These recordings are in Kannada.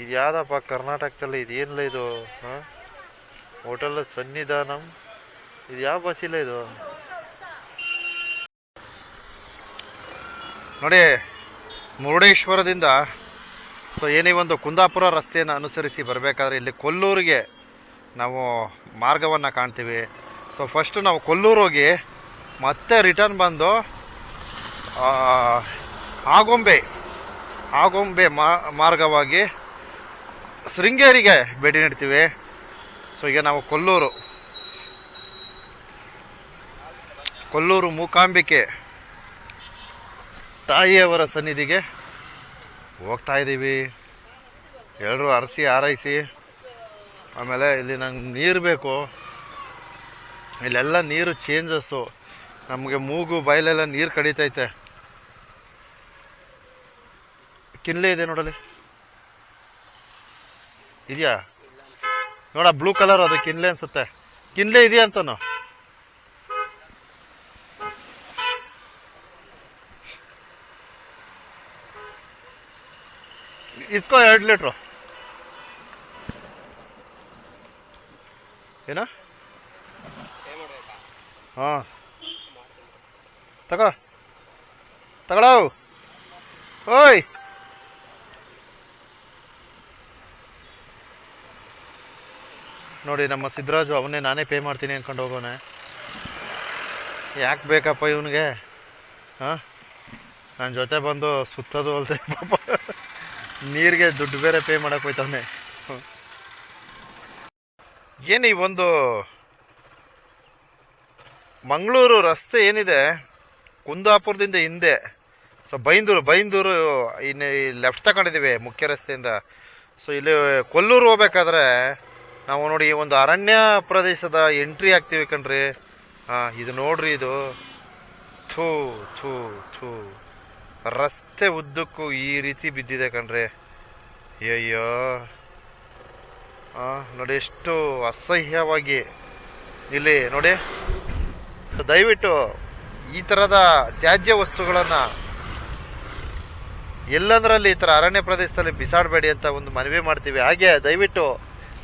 ಇದು ಯಾವ್ದಪ್ಪ ಕರ್ನಾಟಕದಲ್ಲಿ ಇದೇನಿಲ್ಲ ಇದು, ಹಾಂ? ಹೋಟೆಲ್ ಸನ್ನಿಧಾನಂ. ಇದು ಯಾವ ಬಸ್ ಇಲ್ಲ ಇದು? ನೋಡಿ, ಮುರುಡೇಶ್ವರದಿಂದ, ಸೊ ಏನೇ ಒಂದು ಕುಂದಾಪುರ ರಸ್ತೆಯನ್ನು ಅನುಸರಿಸಿ ಬರಬೇಕಾದ್ರೆ ಇಲ್ಲಿ ಕೊಲ್ಲೂರಿಗೆ ನಾವು ಮಾರ್ಗವನ್ನು ಕಾಣ್ತೀವಿ. ಸೊ ಫಸ್ಟ್ ನಾವು ಕೊಲ್ಲೂರು ಹೋಗಿ ಮತ್ತೆ ರಿಟರ್ನ್ ಬಂದು ಆಗೊಂಬೆ ಆಗುಂಬೆ ಮಾರ್ಗವಾಗಿ ಶೃಂಗೇರಿಗೆ ಭೇಟಿ ನೀಡ್ತೀವಿ. ಸೊ ಈಗ ನಾವು ಕೊಲ್ಲೂರು. ಕೊಲ್ಲೂರು ಮೂಕಾಂಬಿಕೆ ತಾಯಿಯವರ ಸನ್ನಿಧಿಗೆ ಹೋಗ್ತಾ ಇದ್ದೀವಿ. ಎಲ್ಲರೂ ಅರಸಿ ಆರೈಸಿ. ಆಮೇಲೆ ಇಲ್ಲಿ ನಂಗೆ ನೀರು ಬೇಕು. ಇಲ್ಲೆಲ್ಲ ನೀರು ಚೇಂಜಸ್ಸು ನಮಗೆ ಮೂಗು, ಬಯಲೆಲ್ಲ ನೀರು ಕಡಿತೈತೆ. ಕಿನ್ಲೆ ಇದೆ ನೋಡಲಿ ಇದೆಯಾ? ನೋಡ ಬ್ಲೂ ಕಲರ್ ಅದು, ಕಿನ್ಲೆ ಅನ್ಸುತ್ತೆ. ಕಿನ್ಲೆ ಇದೆಯಾ ಅಂತನು? ಇಸ್ಕೋ ಎರಡು ಲೀಟ್ರು ಏನ? ಹಾ. ತಗೋ. ತಗೊಳವು ಓಯ್! ನೋಡಿ, ನಮ್ಮ ಸಿದ್ದರಾಜು ಅವನ್ನೇ ನಾನೇ ಪೇ ಮಾಡ್ತೀನಿ ಅಂದ್ಕೊಂಡು ಹೋಗೋಣ ಯಾಕೆ ಬೇಕಪ್ಪ ಇವನಿಗೆ? ಹಾಂ? ನನ್ನ ಜೊತೆ ಬಂದು ಸುತ್ತೋದು ಅಲ್ದೆ ಪಾಪ. ನೀರಿಗೆ ದುಡ್ಡು ಬೇರೆ ಪೇ ಮಾಡಕ್ಕೆ ಹೋಯ್ತವನೆ. ಏನು ಈ ಒಂದು ಮಂಗಳೂರು ರಸ್ತೆ ಏನಿದೆ? ಕುಂದಾಪುರದಿಂದ ಹಿಂದೆ. ಸೊ ಬೈಂದೂರು ಬೈಂದೂರು ಇನ್ನು ಲೆಫ್ಟ್ ತಗೊಂಡಿದ್ದೀವಿ ಮುಖ್ಯ ರಸ್ತೆಯಿಂದ. ಸೊ ಇಲ್ಲಿ ಕೊಲ್ಲೂರು ಹೋಗ್ಬೇಕಾದ್ರೆ ನಾವು ನೋಡಿ ಒಂದು ಅರಣ್ಯ ಪ್ರದೇಶದ ಎಂಟ್ರಿ ಆಗ್ತೀವಿ ಕಣ್ರಿ. ಹಾಂ ಇದು ನೋಡ್ರಿ ಇದು. ಥೂ ಥೂ ಥೂ. ರಸ್ತೆ ಉದ್ದಕ್ಕೂ ಈ ರೀತಿ ಬಿದ್ದಿದೆ ಕಣ್ರಿ. ಅಯ್ಯೋ ನೋಡಿ ಎಷ್ಟು ಅಸಹ್ಯವಾಗಿ ಇಲ್ಲಿ ನೋಡಿ. ದಯವಿಟ್ಟು ಈ ಥರದ ತ್ಯಾಜ್ಯ ವಸ್ತುಗಳನ್ನು ಎಲ್ಲಂದ್ರಲ್ಲಿ ಈ ಥರ ಅರಣ್ಯ ಪ್ರದೇಶದಲ್ಲಿ ಬಿಸಾಡಬೇಡಿ ಅಂತ ಒಂದು ಮನವಿ ಮಾಡ್ತೀವಿ. ಹಾಗೆ ದಯವಿಟ್ಟು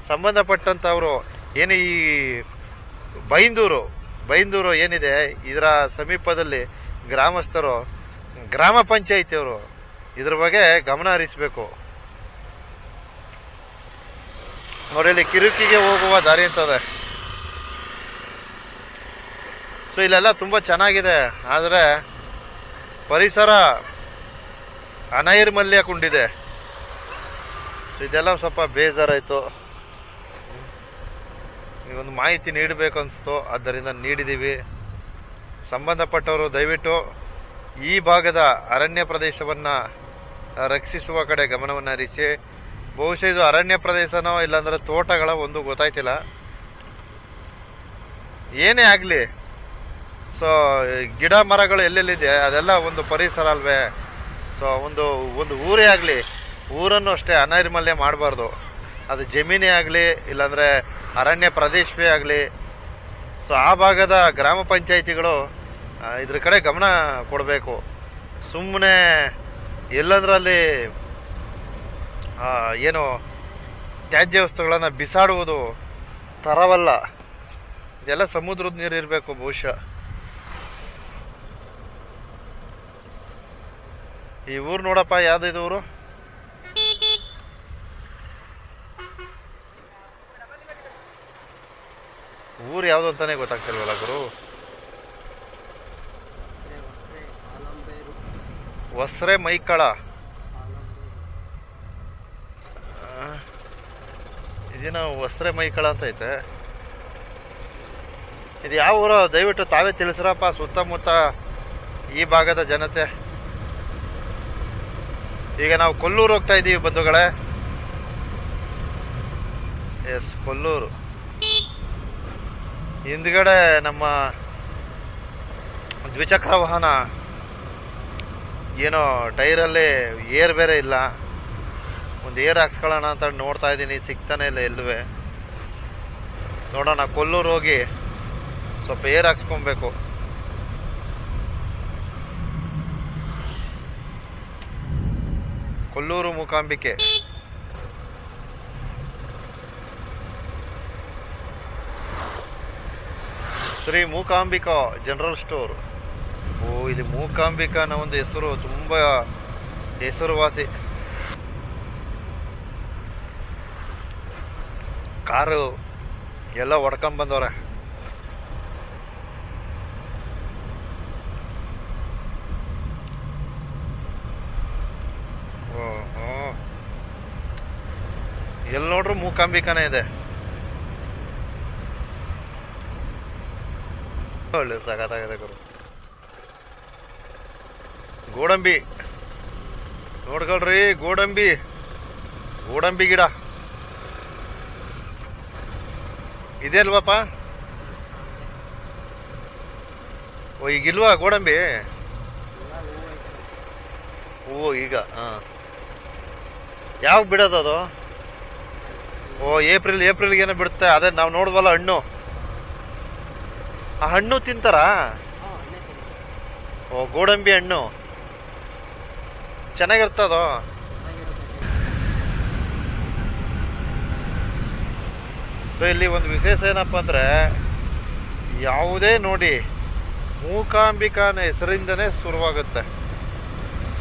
ಸಂಬಂಧಪಟ್ಟಂಥವರು ಏನು ಈ ಬೈಂದೂರು ಬೈಂದೂರು ಏನಿದೆ, ಇದರ ಸಮೀಪದಲ್ಲಿ ಗ್ರಾಮಸ್ಥರು, ಗ್ರಾಮ ಪಂಚಾಯಿತಿಯವರು ಇದ್ರ ಬಗ್ಗೆ ಗಮನ ಹರಿಸಬೇಕು. ಇಲ್ಲಿ ಕಿರುಕಿಗೆ ಹೋಗುವ ದಾರಿ ಅಂತದೆ. ಸೊ ಇಲ್ಲೆಲ್ಲ ತುಂಬ ಚೆನ್ನಾಗಿದೆ. ಆದರೆ ಪರಿಸರ ಅನೈರ್ಮಲ್ಯ ಕುಂಡಿದೆ ಇದೆಲ್ಲ ಸ್ವಲ್ಪ ಬೇಜಾರಾಯಿತು. ಈ ಒಂದು ಮಾಹಿತಿ ನೀಡಬೇಕು ಅನಿಸ್ತು ಆದ್ದರಿಂದ ನೀಡಿದ್ದೀವಿ. ಸಂಬಂಧಪಟ್ಟವರು ದಯವಿಟ್ಟು ಈ ಭಾಗದ ಅರಣ್ಯ ಪ್ರದೇಶವನ್ನು ರಕ್ಷಿಸುವ ಕಡೆ ಗಮನವನ್ನು ಹರಿಸಿ. ಬಹುಶಃ ಇದು ಅರಣ್ಯ ಪ್ರದೇಶನೋ ಇಲ್ಲಾಂದರೆ ತೋಟಗಳ ಒಂದು ಗೊತ್ತಾಯ್ತಿಲ್ಲ. ಏನೇ ಆಗಲಿ, ಸೊ, ಗಿಡ ಮರಗಳು ಎಲ್ಲೆಲ್ಲಿದೆ ಅದೆಲ್ಲ ಒಂದು ಪರಿಸರ ಅಲ್ವೇ. ಸೊ, ಒಂದು ಒಂದು ಊರೇ ಆಗಲಿ, ಊರನ್ನು ಅಷ್ಟೇ ಅನೈರ್ಮಲ್ಯ ಮಾಡಬಾರ್ದು. ಅದು ಜಮೀನೇ ಆಗಲಿ, ಇಲ್ಲಾಂದರೆ ಅರಣ್ಯ ಪ್ರದೇಶವೇ ಆಗಲಿ. ಸೊ ಆ ಭಾಗದ ಗ್ರಾಮ ಪಂಚಾಯಿತಿಗಳು ಇದ್ರ ಕಡೆ ಗಮನ ಕೊಡಬೇಕು. ಸುಮ್ಮನೆ ಎಲ್ಲಂದ್ರಲ್ಲಿ ಏನು ತ್ಯಾಜ್ಯ ವಸ್ತುಗಳನ್ನು ಬಿಸಾಡುವುದು ತರವಲ್ಲ. ಇದೆಲ್ಲ ಸಮುದ್ರದ ನೀರು ಇರಬೇಕು ಬಹುಶಃ. ಈ ಊರು ನೋಡಪ್ಪ ಯಾವ್ದು ಇದು ಊರು? ಊರು ಯಾವ್ದು ಅಂತಾನೆ ಗೊತ್ತಾಗ್ತಿಲ್ವಲ್ಲ ಗುರು? ವಸ್ರೆ ಮೈಕಳ. ಇದೇನೋ ವಸ್ರೆ ಮೈಕಳ ಅಂತ ಐತೆ. ಇದು ಯಾವ ಊರು? ದಯವಿಟ್ಟು ತಾವೇ ತಿಳಿಸ್ರಪ್ಪ, ಸುತ್ತಮುತ್ತ ಈ ಭಾಗದ ಜನತೆ. ಈಗ ನಾವು ಕೊಲ್ಲೂರು ಹೋಗ್ತಾ ಇದ್ದೀವಿ ಬಂಧುಗಳೇ. ಎಸ್ ಕೊಲ್ಲೂರು. ಹಿಂದ್ಗಡೆ ನಮ್ಮ ದ್ವಿಚಕ್ರ ವಾಹನ ಏನೋ ಟೈರಲ್ಲಿ ಏರ್ ಬೇರೆ ಇಲ್ಲ. ಒಂದು ಏರ್ ಹಾಕ್ಸ್ಕೊಳ್ಳೋಣ ಅಂತ ನೋಡ್ತಾ ಇದ್ದೀನಿ, ಸಿಗ್ತಾನೆ ಇಲ್ಲ ಎಲ್ಲುವೆ. ನೋಡೋಣ, ಕೊಲ್ಲೂರು ಹೋಗಿ ಸ್ವಲ್ಪ ಏರ್ ಹಾಕ್ಸ್ಕೊಬೇಕು. ಕೊಲ್ಲೂರು ಮೂಕಾಂಬಿಕೆ. ಶ್ರೀ ಮೂಕಾಂಬಿಕಾ ಜನರಲ್ ಸ್ಟೋರ್ ಓ ಇಲ್ಲಿ ಮೂಕಾಂಬಿಕಾ ಅನ್ನೋ ಒಂದು ಹೆಸರು, ತುಂಬ ಹೆಸರುವಾಸಿ. ಕಾರು ಎಲ್ಲ ಹೊಡ್ಕೊಂಡ್ ಬಂದವ್ರೆ. ಓಹೋ. ಎಲ್ಲಿ ನೋಡ್ರು ಮೂಕಾಂಬಿಕಾನೇ ಇದೆ. ಒಳ್ಳೆ ಸಖತ್ತಾಗಿದೆ ಗುರು. ಗೋಡಂಬಿ. ನೋಡ್ಕೊಳ್ರಿ ಗೋಡಂಬಿ. ಗೋಡಂಬಿ ಗಿಡ. ಇದೆ ಅಲ್ವಾಪ ಓ, ಈಗಿಲ್ವಾ ಗೋಡಂಬಿ? ಓ, ಈಗ, ಹಾ. ಯಾವಾಗ ಬಿಡೋದು ಅದು? ಓ, ಏಪ್ರಿಲ್ ಏಪ್ರಿಲ್ಗೆ ಏನೋ ಬಿಡುತ್ತೆ. ಅದೇ ನಾವು ನೋಡ್ವಲ್ಲ ಹಣ್ಣು. ಆ ಹಣ್ಣು ತಿಂತಾರಾ? ಓ ಗೋಡಂಬಿ ಹಣ್ಣು. ಚೆನ್ನಾಗಿರ್ತದೋ? ಸೊ ಇಲ್ಲಿ ಒಂದು ವಿಶೇಷ ಏನಪ್ಪ ಅಂದ್ರೆ ಯಾವುದೇ ನೋಡಿ ಮೂಕಾಂಬಿಕಾನ ಹೆಸರಿಂದನೇ ಶುರುವಾಗುತ್ತೆ.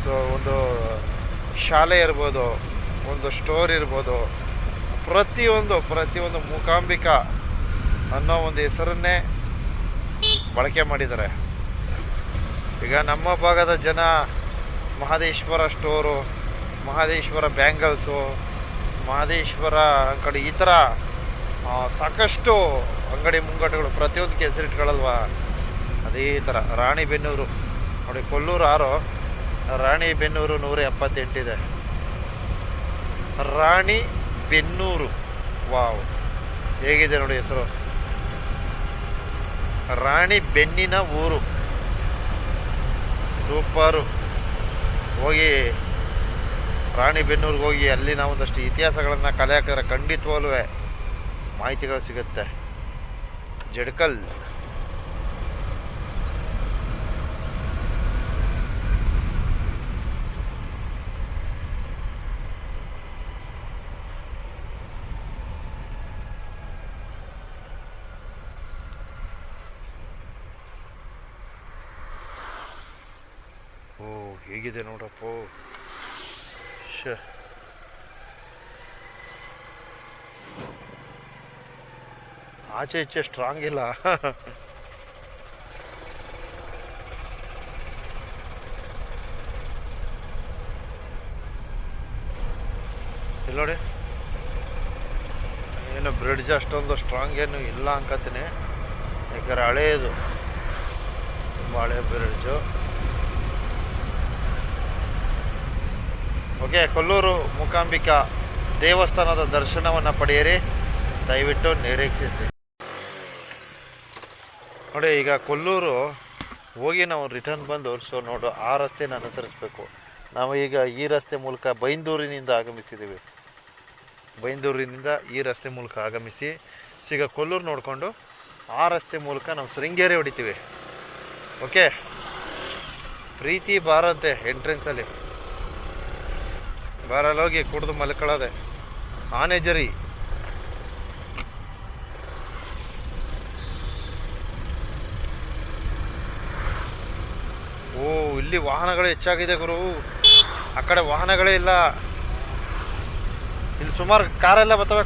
ಸೊ ಒಂದು ಶಾಲೆ ಇರ್ಬೋದು ಒಂದು ಸ್ಟೋರ್ ಇರ್ಬೋದು ಪ್ರತಿಯೊಂದು ಪ್ರತಿಯೊಂದು ಮೂಕಾಂಬಿಕಾ ಅನ್ನೋ ಒಂದು ಹೆಸರನ್ನೇ ಬಳಕೆ ಮಾಡಿದ್ದಾರೆ. ಈಗ ನಮ್ಮ ಭಾಗದ ಜನ ಮಹದೇಶ್ವರ ಸ್ಟೋರು ಮಹದೇಶ್ವರ ಬ್ಯಾಂಗಲ್ಸು, ಮಹದೇಶ್ವರ ಅಂಗಡಿ ಈ ಥರ ಸಾಕಷ್ಟು ಅಂಗಡಿ ಮುಂಗಟ್ಟುಗಳು ಪ್ರತಿಯೊಂದು ಹೆಸರಿಟ್ಕೊಳ್ಳಲ್ವಾ ಅದೇ ಥರ ರಾಣಿಬೆನ್ನೂರು ನೋಡಿ, ಕೊಲ್ಲೂರು ಆರು ರಾಣಿಬೆನ್ನೂರು ನೂರ ಎಪ್ಪತ್ತೆಂಟಿದೆ ರಾಣಿ ಬೆನ್ನೂರು, ವಾವ್. ಹೇಗಿದೆ ನೋಡಿ ಹೆಸರು? ರಾಣಿ ಬೆನ್ನಿನ ಊರು. ಸೂಪರು. ಹೋಗಿ, ರಾಣಿ ಬೆನ್ನೂರಿಗೆ ಹೋಗಿ ಅಲ್ಲಿನ ಒಂದಷ್ಟು ಇತಿಹಾಸಗಳನ್ನು ಕಲೆ ಹಾಕಿದ್ರೆ ಖಂಡಿತವಾಗ್ಲೂ ಮಾಹಿತಿಗಳು ಸಿಗುತ್ತೆ. ಜಡ್ಕಲ್ ಓ ಹೇಗಿದೆ ನೋಡಪ್ಪ? ಶ ಆಚೆ ಈಚೆ ಸ್ಟ್ರಾಂಗ್ ಇಲ್ಲ. ಇಲ್ಲ ನೋಡಿ. ಏನು ಬ್ರಿಡ್ಜ್ ಅಷ್ಟೊಂದು ಸ್ಟ್ರಾಂಗ್ ಏನು ಇಲ್ಲ ಅನ್ಕತ್ತೀನಿ ಯಾಕಂದ್ರೆ ಹಳೇದು. ತುಂಬ ಹಳೆ ಬ್ರಿಡ್ಜು ಓಕೆ, ಕೊಲ್ಲೂರು ಮೂಕಾಂಬಿಕಾ ದೇವಸ್ಥಾನದ ದರ್ಶನವನ್ನು ಪಡೆಯಿರಿ. ದಯವಿಟ್ಟು ನಿರೀಕ್ಷಿಸಿ. ನೋಡಿ, ಈಗ ಕೊಲ್ಲೂರು ಹೋಗಿ ನಾವು ರಿಟರ್ನ್ ಬಂದು ಸೊ ನೋಡು, ಆ ರಸ್ತೆನ ಅನುಸರಿಸಬೇಕು. ನಾವು ಈಗ ಈ ರಸ್ತೆ ಮೂಲಕ ಬೈಂದೂರಿನಿಂದ ಆಗಮಿಸಿದ್ದೀವಿ ಬೈಂದೂರಿನಿಂದ ಈ ರಸ್ತೆ ಮೂಲಕ ಆಗಮಿಸಿ ಈಗ ಕೊಲ್ಲೂರು ನೋಡಿಕೊಂಡು, ಆ ರಸ್ತೆ ಮೂಲಕ ನಾವು ಶೃಂಗೇರಿ ಹೊಡಿತೀವಿ. ಓಕೆ? ಪ್ರೀತಿ ಬಾರಂತೆ ಎಂಟ್ರೆನ್ಸಲ್ಲಿ ಹೋಗಿ ಕುಡಿದು ಮಲ್ಕೊಳ್ಳೋದೆ. ಆನೆ ಜರಿ. ಓ, ಇಲ್ಲಿ ವಾಹನಗಳು ಹೆಚ್ಚಾಗಿದೆ ಗುರು. ಆ ಕಡೆ ವಾಹನಗಳೇ ಇಲ್ಲ. ಇಲ್ಲಿ ಸುಮಾರು ಕಾರೆಲ್ಲ ಬರ್ತವೆ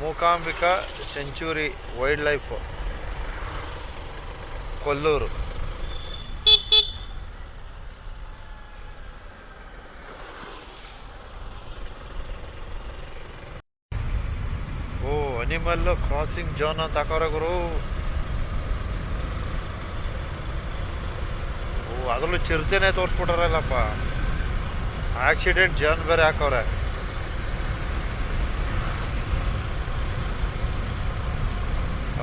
Mookambika sanctuary wild life. Kollur ಓ ಅನಿಮಲ್ ಕ್ರಾಸಿಂಗ್ ಜೋನ್ ಅಂತ ಹಾಕೋರ ಗುರು ಅದರಲ್ಲೂ ಚಿರತೆನೆ ತೋರಿಸ್ಬಿಟ್ರಲ್ಲಪ್ಪ ಆಕ್ಸಿಡೆಂಟ್ ಜೋನ್ ಬೇರೆ ಹಾಕವ್ರೆ.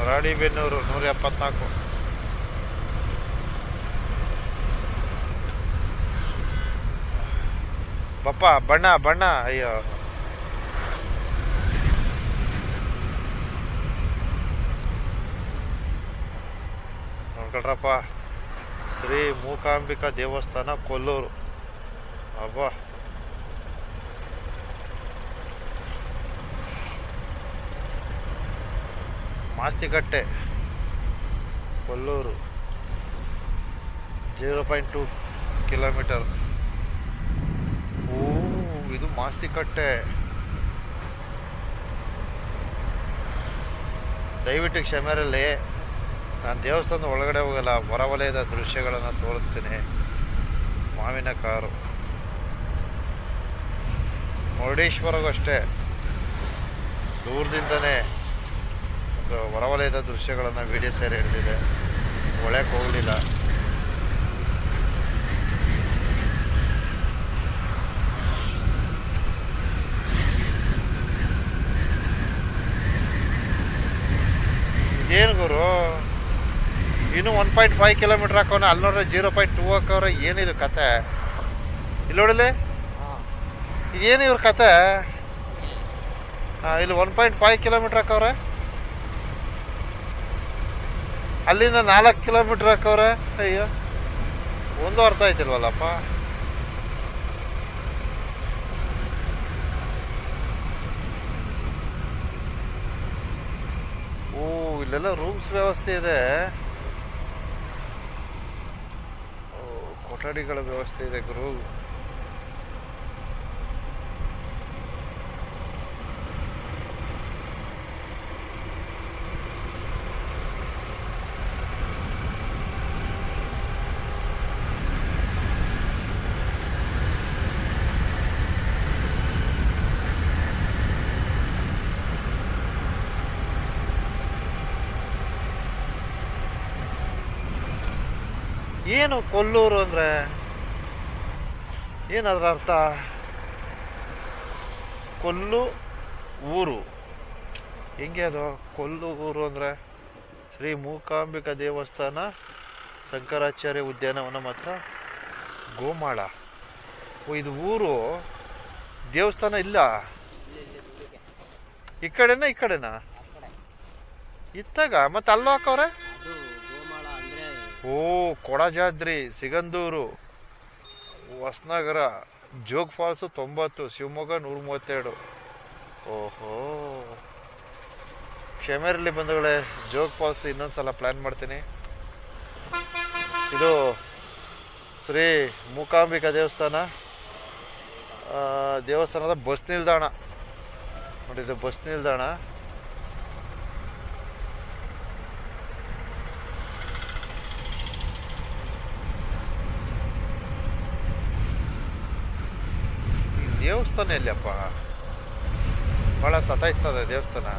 ರಾಣಿಬೆನ್ನೂರು ನೂರ ಎಪ್ಪತ್ನಾಲ್ಕು ಬಪ್ಪ, ಬಣ್ಣ ಬಣ್ಣ, ಅಯ್ಯೋ. ನೋಡ್ಕೊಳ್ರಪ್ಪ ಶ್ರೀ ಮೂಕಾಂಬಿಕಾ ದೇವಸ್ಥಾನ ಕೊಲ್ಲೂರು. ಅಬ್ಬಾ. Mastikatte, Kollur. Zero point two kilometre. ಓ, ಇದು ಮಾಸ್ತಿಕಟ್ಟೆ. ದಯವಿಟ್ಟು ಕ್ಷಮೆರಲ್ಲಿ ನಾನು ದೇವಸ್ಥಾನದ ಒಳಗಡೆ ಹೋಗಲ್ಲ ಹೊರವಲಯದ ದೃಶ್ಯಗಳನ್ನು ತೋರಿಸ್ತೀನಿ. ಮಾವಿನ ಕಾರು. ಮುರುಡೇಶ್ವರಗೂ ಅಷ್ಟೇ ದೂರದಿಂದನೇ ಒಂದು ಹೊರವಲಯದ ದೃಶ್ಯಗಳನ್ನು ವಿಡಿಯೋ ಸೇರಿ ಹಿಡಿದಿದೆ. ಒಳಕ್ಕೆ ಹೋಗಲಿಲ್ಲ. ಏನು ಗುರು? ಇನ್ನು ಒನ್ ಪಾಯಿಂಟ್ ಫೈವ್ ಕಿಲೋಮೀಟರ್ ಹಾಕೋಣ ಅಲ್ಲಿ ಜೀರೋ ಪಾಯಿಂಟ್ ಟೂ ಹಾಕೋರೆ, ಏನಿದು ಕತೆ? ಇಲ್ಲಿ ನೋಡಲಿ ಇದೇನು ಇವ್ರ ಕತೆ? ಇಲ್ಲಿ ಒನ್ ಪಾಯಿಂಟ್ ಫೈವ್ ಕಿಲೋಮೀಟರ್ ಹಾಕವ್ರೆ ಅಲ್ಲಿಂದ ನಾಲ್ಕು ಕಿಲೋಮೀಟರ್ ಹಾಕವ್ರೆ ಅಯ್ಯೋ, ಒಂದು ಅರ್ಥ ಆಯ್ತಿಲ್ವಲ್ಲಪ್ಪ? ಓ, ಇಲ್ಲೆಲ್ಲ ರೂಮ್ಸ್ ವ್ಯವಸ್ಥೆ ಇದೆ ಓ, ಕೊಠಡಿಗಳ ವ್ಯವಸ್ಥೆ ಇದೆ ಗುರು. ಏನು ಕೊಲ್ಲೂರು ಅಂದ್ರೆ ಏನದ್ರ ಅರ್ಥ? ಕೊಲ್ಲು ಊರು. ಹೆಂಗೆ ಅದು? ಕೊಲ್ಲು ಊರು ಅಂದ್ರೆ ಶ್ರೀ ಮೂಕಾಂಬಿಕಾ ದೇವಸ್ಥಾನ ಶಂಕರಾಚಾರ್ಯ ಉದ್ಯಾನವನ ಮತ್ತು ಗೋಮಾಳ. ಇದು ಊರು. ದೇವಸ್ಥಾನ ಇಲ್ಲ? ಈ ಕಡೆನಾ ಈ ಕಡೆನಾ? ಇತ್ತಾಗ? ಮತ್ತೆ ಅಲ್ಲೋ ಹಾಕವ್ರೆ ಓ, ಕೊಡಜಾದ್ರಿ, ಸಿಗಂದೂರು, ಹೊಸನಗರ, ಜೋಗ್ ಫಾಲ್ಸು ತೊಂಬತ್ತು, ಶಿವಮೊಗ್ಗ ನೂರ ಮೂವತ್ತೆರಡು ಓಹೋ ಕ್ಷಮೆರಲ್ಲಿ ಬಂಧುಗಳೇ, ಜೋಗ್ ಫಾಲ್ಸ್ ಇನ್ನೊಂದ್ಸಲ ಪ್ಲಾನ್ ಮಾಡ್ತೀನಿ. ಇದು ಶ್ರೀ ಮೂಕಾಂಬಿಕಾ ದೇವಸ್ಥಾನ. ದೇವಸ್ಥಾನದ ಬಸ್ ನಿಲ್ದಾಣ. ನೋಡಿ, ಇದು ಬಸ್ ನಿಲ್ದಾಣ ಈ ದೇವಸ್ಥಾನ ಬಹಳ ಸತಾಯಿಸ್ತದೆ ದೇವಸ್ಥಾನ.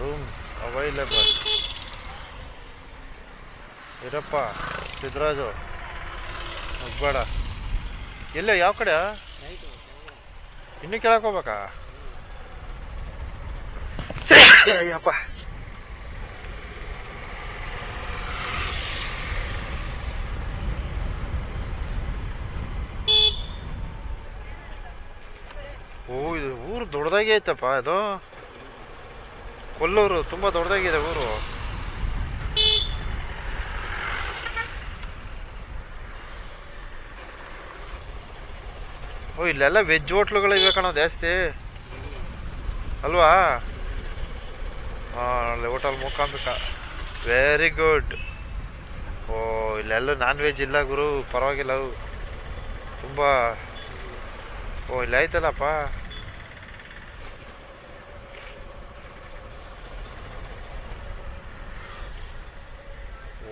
ರೂಮ್ಸ್ ಅವೈಲೇಬಲ್ ಇರಪ್ಪ ಸಿದ್ದರಾಜು ಮುಗ್ಬೇಡ. ಎಲ್ಲ, ಯಾವ ಕಡೆ? ಇನ್ನು ಕೆಳಗೆ ಹೋಗ್ಬೇಕಾ? ಅಯ್ಯಪ್ಪ. ಓ, ಇದು ಊರು ದೊಡ್ಡದಾಗಿ ಐತಪ್ಪ ಇದು ಕೊಲ್ಲೂರು ತುಂಬಾ ದೊಡ್ಡದಾಗಿದೆ ಊರು. ಓ, ಇಲ್ಲೆಲ್ಲ ವೆಜ್ ಹೋಟ್ಲುಗಳು ಇವೆ ಕಣೋ, ಜಾಸ್ತಿ. ಅಲ್ವಾ? ಹಾಂ ಹೋಟೆಲ್ ಮುಖಾಂಬಿಕ ವೆರಿ ಗುಡ್ ಓ, ಇಲ್ಲೆಲ್ಲ ನಾನ್ ವೆಜ್ ಇಲ್ಲ ಗುರು, ಪರವಾಗಿಲ್ಲ. ಅವು ತುಂಬ. ಓ, ಇಲ್ಲ ಆಯ್ತಲ್ಲಪ್ಪ?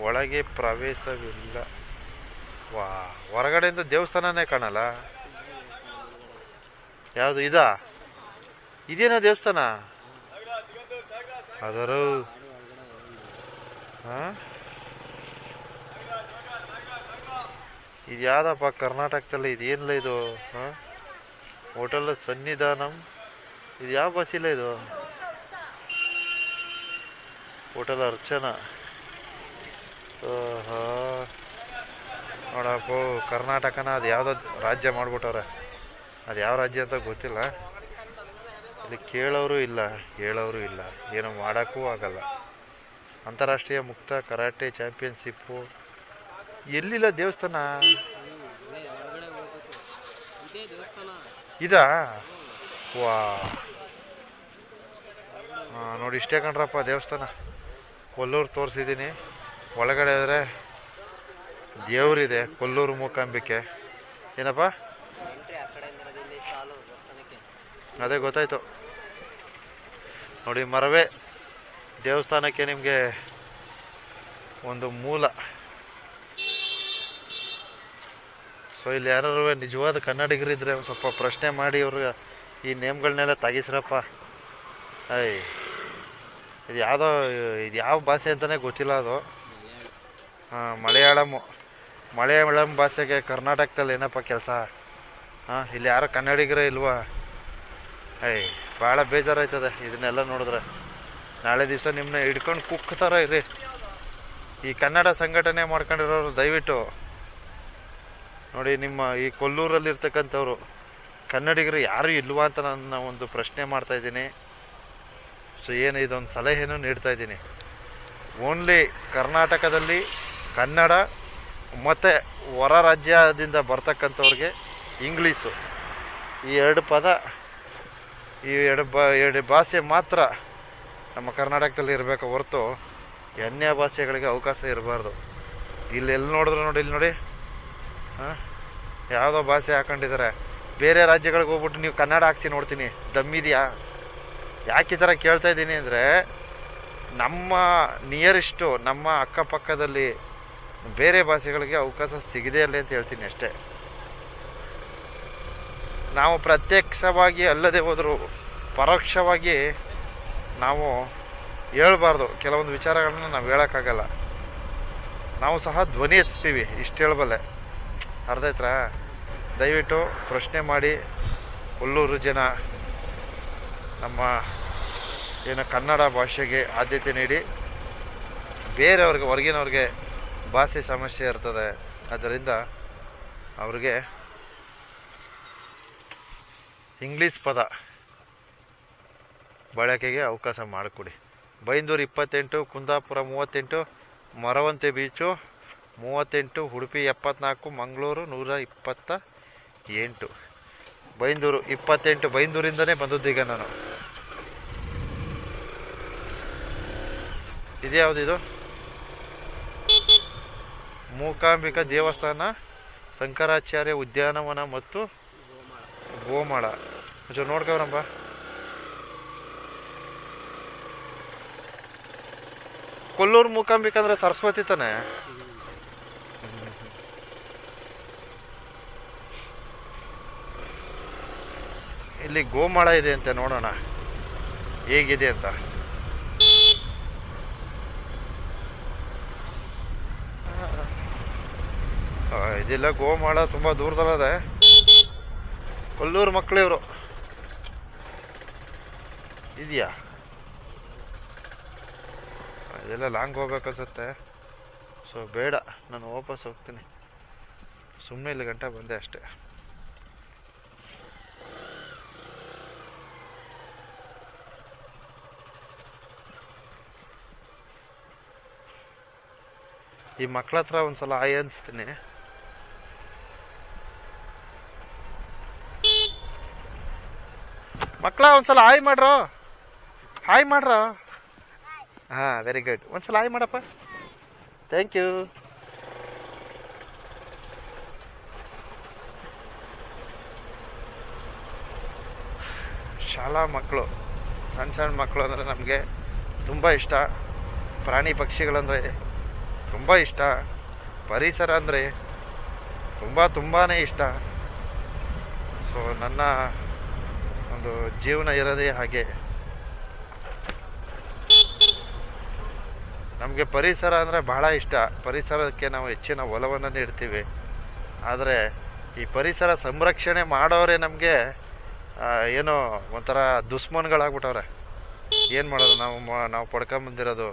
ಒಳಗೆ ಪ್ರವೇಶವಿಲ್ಲ. ವಾ, ಹೊರಗಡೆಯಿಂದ ದೇವಸ್ಥಾನನೇ ಕಾಣಲ್ಲ. ಯಾವುದು ಇದಾ? ಇದೇನೋ ದೇವಸ್ಥಾನ? ಅದರು ಹಾ? ಇದು ಯಾವ್ದಪ್ಪ ಕರ್ನಾಟಕದಲ್ಲಿ ಇದೇನಿಲ್ಲ ಇದು, ಹಾ? ಹೋಟೆಲ್ ಸನ್ನಿಧಾನಂ? ಇದು ಯಾವ ಬಸ್ ಇಲ್ಲ ಇದು? ಹೋಟೆಲ್ ಅರ್ಚನಾ? ನೋಡಪ್ಪ, ಕರ್ನಾಟಕನ ಅದು ಯಾವುದೋ ರಾಜ್ಯ ಮಾಡ್ಬಿಟ್ಟವ್ರೆ. ಅದು ಯಾವ ರಾಜ್ಯ ಅಂತ ಗೊತ್ತಿಲ್ಲ. ಇಲ್ಲಿ ಕೇಳೋರು ಇಲ್ಲ, ಹೇಳೋರು ಇಲ್ಲ. ಏನು ಮಾಡೋಕ್ಕೂ ಆಗಲ್ಲ. ಅಂತಾರಾಷ್ಟ್ರೀಯ ಮುಕ್ತ ಕರಾಟೆ ಚಾಂಪಿಯನ್ಶಿಪ್ಪು. ಎಲ್ಲಿಲ್ಲ ದೇವಸ್ಥಾನ? ಇದೇ? ವಾ. ನೋಡಿ ಇಷ್ಟೇ ಕಣ್ರಪ್ಪ ದೇವಸ್ಥಾನ. ಕೊಲ್ಲೂರು ತೋರಿಸಿದ್ದೀನಿ. ಒಳಗಡೆ ಆದರೆ ದೇವ್ರಿದೆ, ಕೊಲ್ಲೂರು ಮೂಕಾಂಬಿಕೆ. ಏನಪ್ಪ? ಅದೇ ಗೊತ್ತಾಯ್ತು. ನೋಡಿ, ಮರವೇ ದೇವಸ್ಥಾನಕ್ಕೆ ನಿಮಗೆ ಒಂದು ಮೂಲ. ಸೊ ಇಲ್ಲಿ ಯಾರು ನಿಜವಾದ ಕನ್ನಡಿಗರಿದ್ರೆ ಒಂದು ಸ್ವಲ್ಪ ಪ್ರಶ್ನೆ ಮಾಡಿ ಅವ್ರಿಗೆ ಈ ನೇಮ್ಗಳನ್ನೆಲ್ಲ ತೆಗಿಸ್ರಪ್ಪ. ಅಯ್ ಇದು ಯಾವುದೋ, ಇದು ಯಾವ ಭಾಷೆ ಅಂತಲೇ ಗೊತ್ತಿಲ್ಲ ಅದು. ಹಾಂ, ಮಲಯಾಳಂ ಭಾಷೆಗೆ ಕರ್ನಾಟಕದಲ್ಲಿ ಏನಪ್ಪ ಕೆಲಸ? ಹಾಂ, ಇಲ್ಲಿ ಯಾರು ಕನ್ನಡಿಗರೇ ಇಲ್ವಾ? ಐ ಭಾಳ ಬೇಜಾರಾಯ್ತದೆ ಇದನ್ನೆಲ್ಲ ನೋಡಿದ್ರೆ. ನಾಳೆ ದಿವಸ ನಿಮ್ಮನ್ನ ಹಿಡ್ಕೊಂಡು ಕುಕ್ಕುತ್ತಾರ ಇರಿ. ಈ ಕನ್ನಡ ಸಂಘಟನೆ ಮಾಡ್ಕೊಂಡಿರೋರು ದಯವಿಟ್ಟು. ನೋಡಿ, ನಿಮ್ಮ ಈ ಕೊಲ್ಲೂರಲ್ಲಿರ್ತಕ್ಕಂಥವ್ರು, ಕನ್ನಡಿಗರು ಯಾರು ಇಲ್ವಾ ಅಂತ ನನ್ನ ಒಂದು ಪ್ರಶ್ನೆ ಮಾಡ್ತಾ ಇದ್ದೀನಿ. ಸೊ, ಏನು ಇದೊಂದು ಸಲಹೆಯನ್ನು ನೀಡ್ತಾ ಇದ್ದೀನಿ. ಓನ್ಲಿ ಕರ್ನಾಟಕದಲ್ಲಿ ಕನ್ನಡ ಮತ್ತು ಹೊರ ರಾಜ್ಯದಿಂದ ಬರ್ತಕ್ಕಂಥವ್ರಿಗೆ ಇಂಗ್ಲೀಷು. ಈ ಎರಡು ಪದ, ಈ ಎರಡು ಬಾ ಎರಡು ಭಾಷೆ ಮಾತ್ರ ನಮ್ಮ ಕರ್ನಾಟಕದಲ್ಲಿ ಇರಬೇಕು ಹೊರತು ಅನ್ಯ ಭಾಷೆಗಳಿಗೆ ಅವಕಾಶ ಇರಬಾರ್ದು. ಇಲ್ಲಿ ಎಲ್ಲಿ ನೋಡಿದ್ರು ನೋಡಿ, ಇಲ್ಲಿ ನೋಡಿ. ಹಾಂ? ಯಾವುದೋ ಭಾಷೆ ಹಾಕೊಂಡಿದ್ದಾರೆ. ಬೇರೆ ರಾಜ್ಯಗಳಿಗೆ ಹೋಗ್ಬಿಟ್ಟು ನೀವು ಕನ್ನಡ ಹಾಕ್ಸಿ ನೋಡ್ತೀನಿ. ದಮ್ಮಿದೆಯಾ? ಯಾಕೆ ಈ ಥರ ಕೇಳ್ತಾ ಇದ್ದೀನಿ ಅಂದರೆ ನಮ್ಮ ನಿಯರೆಸ್ಟು ನಮ್ಮ ಅಕ್ಕಪಕ್ಕದಲ್ಲಿ ಬೇರೆ ಭಾಷೆಗಳಿಗೆ ಅವಕಾಶ ಸಿಗದೇ ಇಲ್ಲ ಅಂತ ಹೇಳ್ತೀನಿ ಅಷ್ಟೇ. ನಾವು ಪ್ರತ್ಯಕ್ಷವಾಗಿ ಅಲ್ಲದೆ ಹೋದರೂ ಪರೋಕ್ಷವಾಗಿ ನಾವು ಹೇಳಬಾರ್ದು. ಕೆಲವೊಂದು ವಿಚಾರಗಳನ್ನ ನಾವು ಹೇಳೋಕ್ಕಾಗಲ್ಲ. ನಾವು ಸಹ ಧ್ವನಿ ಎತ್ತೀವಿ, ಇಷ್ಟು ಹೇಳಬಲ್ಲೆ. ಅರ್ಧ ದಯವಿಟ್ಟು ಪ್ರಶ್ನೆ ಮಾಡಿ, ಹುಲ್ಲೂರು ಜನ ನಮ್ಮ ಏನು ಕನ್ನಡ ಭಾಷೆಗೆ ಆದ್ಯತೆ ನೀಡಿ, ಬೇರೆಯವ್ರಿಗೆ, ಹೊರಗಿನವ್ರಿಗೆ ಭಾಷೆ ಸಮಸ್ಯೆ ಇರ್ತದೆ. ಅದರಿಂದ ಅವ್ರಿಗೆ ಇಂಗ್ಲೀಷ್ ಪದ ಬಳಕೆಗೆ ಅವಕಾಶ ಮಾಡಿಕೊಡಿ. ಬೈಂದೂರು ಇಪ್ಪತ್ತೆಂಟು, ಕುಂದಾಪುರ ಮೂವತ್ತೆಂಟು, ಮರವಂತೆ ಬೀಚು ಮೂವತ್ತೆಂಟು, ಉಡುಪಿ ಎಪ್ಪತ್ನಾಲ್ಕು, ಮಂಗಳೂರು ನೂರ ಇಪ್ಪತ್ತ ಎಂಟು. ಬೈಂದೂರು ಇಪ್ಪತ್ತೆಂಟು, ಬೈಂದೂರಿಂದನೇ ಬಂದದ್ದೀಗ ನಾನು. ಇದ್ಯಾವುದಿದು ಮೂಕಾಂಬಿಕಾ ದೇವಸ್ಥಾನ, ಶಂಕರಾಚಾರ್ಯ ಉದ್ಯಾನವನ ಮತ್ತು ಗೋಮಾಳ. ಒಂಚೂರು ನೋಡ್ಕೊಬ್ರಪ್ಪ ಕೊಲ್ಲೂರು ಮೂಕಾಂಬಿಕಾ ಅಂದ್ರೆ ಸರಸ್ವತಿ ತಾನೆ? ಇಲ್ಲಿ ಗೋಮಾಳ ಇದೆ ಅಂತೆ ನೋಡೋಣ. ಹೇಗಿದೆ ಅಂತ ಆ, ಇದಿಲ್ಲ, ಗೋಮಾಳ ತುಂಬಾ ದೂರದಲ್ಲದೆ. ಕೊಲ್ಲೂರು ಮಕ್ಕಳು ಇವರು ಇದೆಯಾ ಇದೆಲ್ಲ ಲಾಂಗ್ ಹೋಗ್ಬೇಕನ್ಸುತ್ತೆ ಸೊ ಬೇಡ, ನಾನು ವಾಪಸ್ ಹೋಗ್ತೀನಿ. ಸುಮ್ಮನೆ ಇಲ್ಲಿ ಗಂಟೆ ಬಂದೆ ಅಷ್ಟೇ. ಈ ಮಕ್ಕಳ ಹತ್ರ ಒಂದ್ಸಲ ಆಯ್ ಅನ್ಸ್ತೀನಿ. ಮಕ್ಳ, ಒಂದ್ಸಲ ಹಾಯ್ ಮಾಡ್ರೋ. ಹಾಯ್ ಮಾಡ್ರೋ. ಹಾ ವೆರಿ ಗುಡ್ ಒಂದ್ಸಲ ಹಾಯ್ ಮಾಡಪ್ಪ. ಥ್ಯಾಂಕ್ ಯು ಶಾಲಾ ಮಕ್ಕಳು ಸಣ್ಣ ಸಣ್ಣ ಮಕ್ಕಳು ಅಂದರೆ ನಮಗೆ ತುಂಬ ಇಷ್ಟ. ಪ್ರಾಣಿ ಪಕ್ಷಿಗಳಂದರೆ ತುಂಬ ಇಷ್ಟ. ಪರಿಸರ ಅಂದರೆ ತುಂಬ ತುಂಬಾ ಇಷ್ಟ. ಸೊ ನನ್ನ ಒಂದು ಜೀವನ ಇರೋದೇ ಹಾಗೆ. ನಮಗೆ ಪರಿಸರ ಅಂದರೆ ಬಹಳ ಇಷ್ಟ. ಪರಿಸರಕ್ಕೆ ನಾವು ಹೆಚ್ಚಿನ ಒಲವನ್ನು ನೀಡ್ತೀವಿ. ಆದರೆ ಈ ಪರಿಸರ ಸಂರಕ್ಷಣೆ ಮಾಡೋರೇ ನಮಗೆ ಏನೋ ಒಂಥರ ದುಶ್ಮನ್ಗಳಾಗ್ಬಿಟ್ಟವ್ರೆ. ಏನು ಮಾಡೋದು ನಾವು ನಾವು ಪಡ್ಕೊಂಬಂದಿರೋದು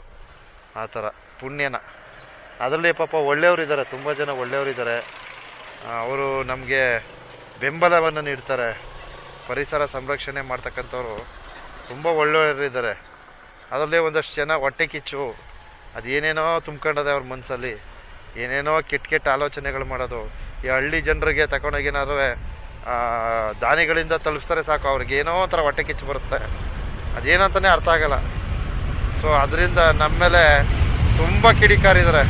ಆ ಥರ ಪುಣ್ಯನ. ಅದರಲ್ಲಿ ಪಾಪ ಒಳ್ಳೆಯವರಿದ್ದಾರೆ ತುಂಬ ಜನ ಒಳ್ಳೆಯವರಿದ್ದಾರೆ ಅವರು ನಮಗೆ ಬೆಂಬಲವನ್ನು ನೀಡ್ತಾರೆ. ಪರಿಸರ ಸಂರಕ್ಷಣೆ ಮಾಡ್ತಕ್ಕಂಥವ್ರು ತುಂಬ ಒಳ್ಳೆಯವರಿದ್ದಾರೆ ಅದರಲ್ಲೇ ಒಂದಷ್ಟು ಜನ ಹೊಟ್ಟೆ ಕಿಚ್ಚು, ಅದೇನೇನೋ ತುಂಬ್ಕೊಂಡದೆ ಅವ್ರ ಮನಸ್ಸಲ್ಲಿ ಏನೇನೋ ಕೆಟ್ಟ ಕೆಟ್ಟ ಆಲೋಚನೆಗಳು ಮಾಡೋದು. ಈ ಹಳ್ಳಿ ಜನರಿಗೆ ತಗೊಂಡೋಗಿನಾರು ದಾನಿಗಳಿಂದ ತಲುಪಿಸ್ತಾರೆ ಸಾಕು, ಅವ್ರಿಗೆ ಏನೋ ಒಂಥರ ಹೊಟ್ಟೆ ಕಿಚ್ಚು ಬರುತ್ತೆ. ಅದೇನಂತಲೇ ಅರ್ಥ ಆಗಲ್ಲ. ಸೊ ಅದರಿಂದ ನಮ್ಮ ಮೇಲೆ ತುಂಬ ಕಿಡಿಕಾರಿದ್ದಾರೆ.